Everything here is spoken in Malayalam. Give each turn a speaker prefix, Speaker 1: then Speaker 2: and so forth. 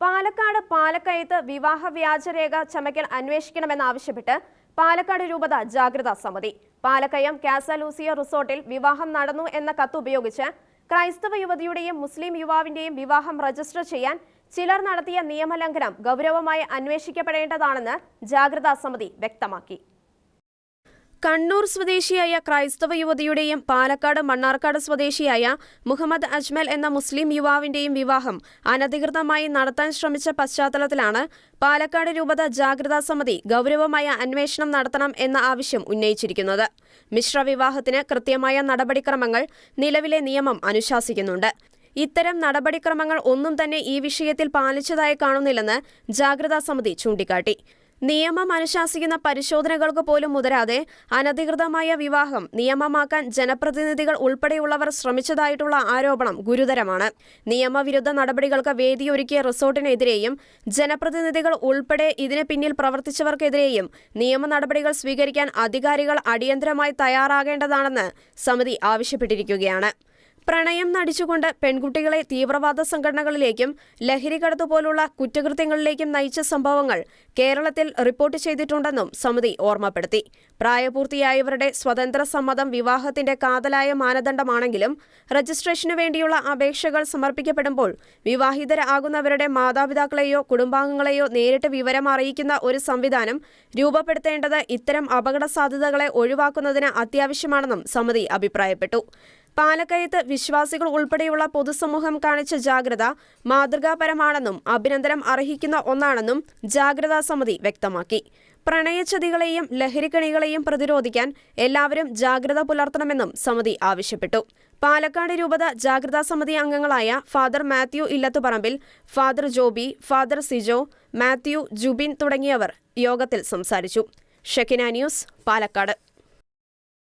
Speaker 1: പാലക്കാട് പാലക്കയത്ത് വിവാഹ വ്യാജരേഖ ചമയ്ക്കൽ അന്വേഷിക്കണമെന്നാവശ്യപ്പെട്ട് പാലക്കാട് രൂപത ജാഗ്രതാ സമിതി. പാലക്കയം കാസലൂസിയ റിസോർട്ടിൽ വിവാഹം നടന്നു എന്ന കത്ത് ഉപയോഗിച്ച് ക്രൈസ്തവ യുവതിയുടെയും മുസ്ലിം യുവാവിന്റെയും വിവാഹം രജിസ്റ്റർ ചെയ്യാൻ ചിലർ നടത്തിയ നിയമലംഘനം ഗൗരവമായി അന്വേഷിക്കപ്പെടേണ്ടതാണെന്ന് ജാഗ്രതാ സമിതി വ്യക്തമാക്കി. കണ്ണൂർ സ്വദേശിയായ ക്രൈസ്തവ യുവതിയുടെയും പാലക്കാട് മണ്ണാർക്കാട് സ്വദേശിയായ മുഹമ്മദ് അജ്മൽ എന്ന മുസ്ലിം യുവാവിന്റെയും വിവാഹം അനധികൃതമായി നടത്താൻ ശ്രമിച്ച പശ്ചാത്തലത്തിലാണ് പാലക്കാട് രൂപത ജാഗ്രതാ സമിതി ഗൗരവമായ അന്വേഷണം നടത്തണം എന്ന ആവശ്യം ഉന്നയിച്ചിരിക്കുന്നത്. മിശ്ര വിവാഹത്തിന് കൃത്യമായ നടപടിക്രമങ്ങൾ നിലവിലെ നിയമം അനുശാസിക്കുന്നുണ്ട്. ഇത്തരം നടപടിക്രമങ്ങൾ ഒന്നും തന്നെ ഈ വിഷയത്തിൽ പാലിച്ചതായി കാണുന്നില്ലെന്ന് ജാഗ്രതാ സമിതി ചൂണ്ടിക്കാട്ടി. നിയമം അനുശാസിക്കുന്ന പരിശോധനകൾക്ക് പോലും മുതരാതെ അനധികൃതമായ വിവാഹം നിയമമാക്കാൻ ജനപ്രതിനിധികൾ ഉൾപ്പെടെയുള്ളവർ ശ്രമിച്ചതായിട്ടുള്ള ആരോപണം ഗുരുതരമാണ്. നിയമവിരുദ്ധ നടപടികൾക്ക് വേദിയൊരുക്കിയ റിസോർട്ടിനെതിരെയും ജനപ്രതിനിധികൾ ഉൾപ്പെടെ ഇതിന് പിന്നിൽ പ്രവർത്തിച്ചവർക്കെതിരെയും നിയമ നടപടികൾ സ്വീകരിക്കാൻ അധികാരികൾ അടിയന്തരമായി തയ്യാറാകേണ്ടതാണെന്ന് സമിതി ആവശ്യപ്പെട്ടിരിക്കുകയാണ്. പ്രണയം നടിച്ചുകൊണ്ട് പെൺകുട്ടികളെ തീവ്രവാദ സംഘടനകളിലേക്കും ലഹരികടത്ത് പോലുള്ള കുറ്റകൃത്യങ്ങളിലേക്കും നയിച്ച സംഭവങ്ങൾ കേരളത്തിൽ റിപ്പോർട്ട് ചെയ്തിട്ടുണ്ടെന്നും സമിതി ഓർമ്മപ്പെടുത്തി. പ്രായപൂർത്തിയായവരുടെ സ്വതന്ത്ര സമ്മതം വിവാഹത്തിന്റെ കാതലായ മാനദണ്ഡമാണെങ്കിലും രജിസ്ട്രേഷനു വേണ്ടിയുള്ള അപേക്ഷകൾ സമർപ്പിക്കപ്പെടുമ്പോൾ വിവാഹിതരാകുന്നവരുടെ മാതാപിതാക്കളെയോ കുടുംബാംഗങ്ങളെയോ നേരിട്ട് വിവരം അറിയിക്കുന്ന ഒരു സംവിധാനം രൂപപ്പെടുത്തേണ്ടത് ഇത്തരം അപകട സാധ്യതകളെ ഒഴിവാക്കുന്നതിന് അത്യാവശ്യമാണെന്നും സമിതി അഭിപ്രായപ്പെട്ടു. പാലക്കയത്ത് വിശ്വാസികൾ ഉൾപ്പെടെയുള്ള പൊതുസമൂഹം കാണിച്ച ജാഗ്രത മാതൃകാപരമാണെന്നും അഭിനന്ദനം അർഹിക്കുന്ന ഒന്നാണെന്നും ജാഗ്രതാ സമിതി വ്യക്തമാക്കി. പ്രണയച്ചതികളെയും ലഹരിക്കണികളെയും പ്രതിരോധിക്കാൻ എല്ലാവരും ജാഗ്രത പുലർത്തണമെന്നും സമിതി ആവശ്യപ്പെട്ടു. പാലക്കാട് രൂപത ജാഗ്രതാ സമിതി അംഗങ്ങളായ father Mathew Illathuparambil father Joby father Sijo Mathew Jubin തുടങ്ങിയവർ യോഗത്തിൽ സംസാരിച്ചു. Shekinah news Palakkad.